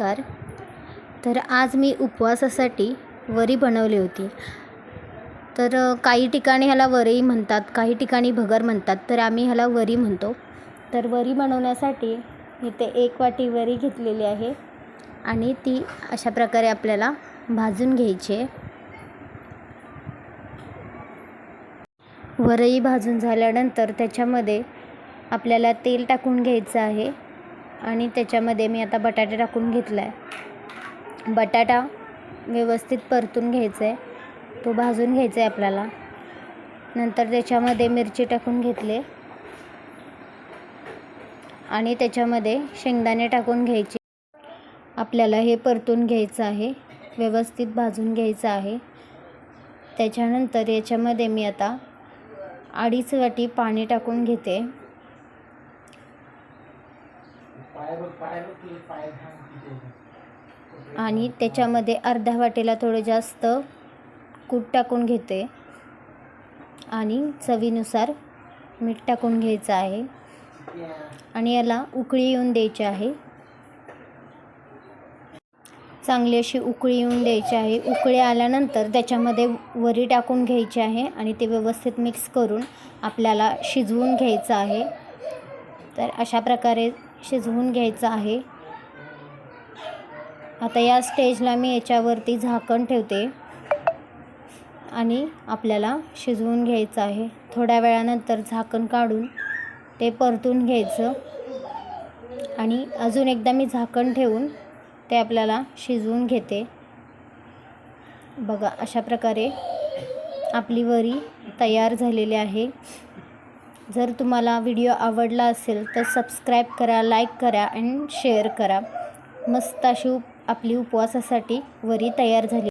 नमस्कार तर आज मी उपवासासाठी वरी बनवली होती. तर काही ठिकाणी ह्याला वरई म्हणतात काही ठिकाणी भगर म्हणतात तर आम्ही ह्याला वरी म्हणतो. तर वरी बनवण्यासाठी इथे एक वाटी वरी घेतलेली आहे आणि ती अशा प्रकारे आपल्याला भाजून घ्यायची आहे. वरई भाजून झाल्यानंतर त्याच्यामध्ये आपल्याला तेल टाकून घ्यायचं आहे. आणि त्याच्यामध्ये मी आता बटाटा टाकून घेतला आहे बटाटा व्यवस्थित परतून घ्यायचा आहे तो भाजून घ्यायचा आहे आपल्याला. नंतर त्याच्यामध्ये मिरची टाकून घेतले. आणि त्याच्यामध्ये शेंगदाणे टाकून घ्यायचे. आपल्याला हे परतून घ्यायचं आहे. व्यवस्थित भाजून घ्यायचं आहे. त्याच्यानंतर याच्यामध्ये मी आता अडीच वाटी पाणी टाकून घेते. आणि त्याच्यामध्ये अर्ध्या वाटेला थोडं जास्त कूट टाकून घेते. आणि चवीनुसार मीठ टाकून घ्यायचं आहे. आणि याला उकळी येऊन द्यायची आहे. चांगली अशी उकळी येऊन द्यायची आहे. उकळी आल्यानंतर त्याच्यामध्ये वरी टाकून घ्यायची आहे आणि ते व्यवस्थित मिक्स करून आपल्याला शिजवून घ्यायचं आहे. तर अशा प्रकारे शिजवून घ्यायचं आहे. आता या स्टेजला मी याच्यावरती झाकण ठेवते. आणि आपल्याला शिजवून घ्यायचं आहे. थोड्या वेळानंतर झाकण काढून ते परतून घ्यायचं. आणि अजून एकदा मी झाकण ठेवून ते आपल्याला शिजवून घेते. बघा अशा प्रकारे आपली वरी तयार झालेली आहे. जर तुम्हाला व्हिडिओ आवडला असेल तर सबस्क्राईब करा लाईक करा अँड शेअर करा. मस्त अशी उप आपली उपवासासाठी वरी तयार झाली.